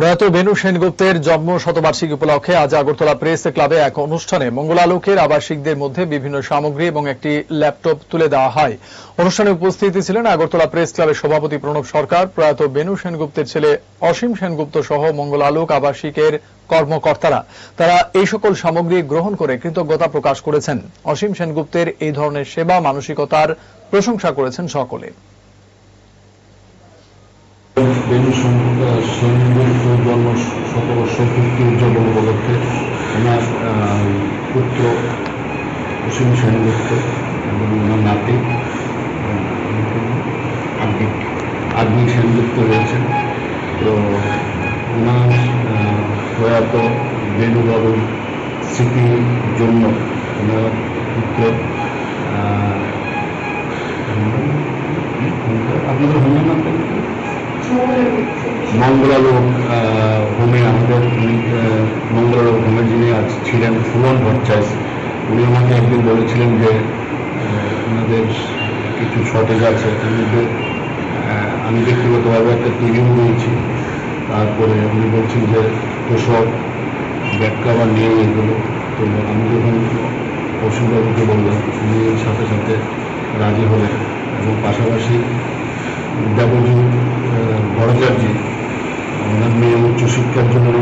প্রয়াত বেনু সেনগুপ্তের জন্ম শতবার্ষিকী উপলক্ষে আজ আগরতলা প্রেস ক্লাবে এক অনুষ্ঠানে মঙ্গলালোকের আবাসিকদের মধ্যে বিভিন্ন সামগ্রী এবং একটি ল্যাপটপ তুলে দেওয়া হয়। অনুষ্ঠানে উপস্থিত ছিলেন আগরতলা প্রেস ক্লাবের সভাপতি প্রণব সরকার, প্রয়াত বেনু সেনগুপ্তের ছেলে অসীম সেনগুপ্ত সহ মঙ্গলালোক আবাসিকের কর্মকর্তারা। তারা এই সকল সামগ্রী গ্রহণ করে কৃতজ্ঞতা প্রকাশ করেছেন। অসীম সেনগুপ্তের এই ধরনের সেবা, মানসিকতার প্রশংসা করেছেন সকলে। বেনু সেনগুপ্ত জন্ম শতবর্ষ পূর্তি উদযাপন উপলক্ষে ওনার পুত্র অসীম সেনগুপ্ত এবং ওনার নাতি আগ্নিক আগ্নিক সেনগুপ্ত রয়েছেন তো ওনার প্রয়াত বেনুবাবুর স্মৃতির জন্য ওনার পুত্র আপনাদের? মঙ্গলালোক হোমে আমাদের মঙ্গলালোক হোমে যিনি আজ ছিলেন সুমন ভট্টাচার্য উনি আমাকে একদিন বলেছিলেন যে আহ, ওনাদের কিছু শর্টেজ আছে মধ্যে আমি ব্যক্তিগতভাবে একটা টিভিও নিয়েছি তারপরে উনি বলছেন যে তোষক ব্যাক কাভার নিয়ে এগুলো। তো আমি যখন অসুবিধাকে বললাম উনি সাথে সাথে রাজি হলেন। এবং পাশাপাশি দেবজী ভট্টাচার্য ওনার মেয়ে উচ্চশিক্ষার জন্য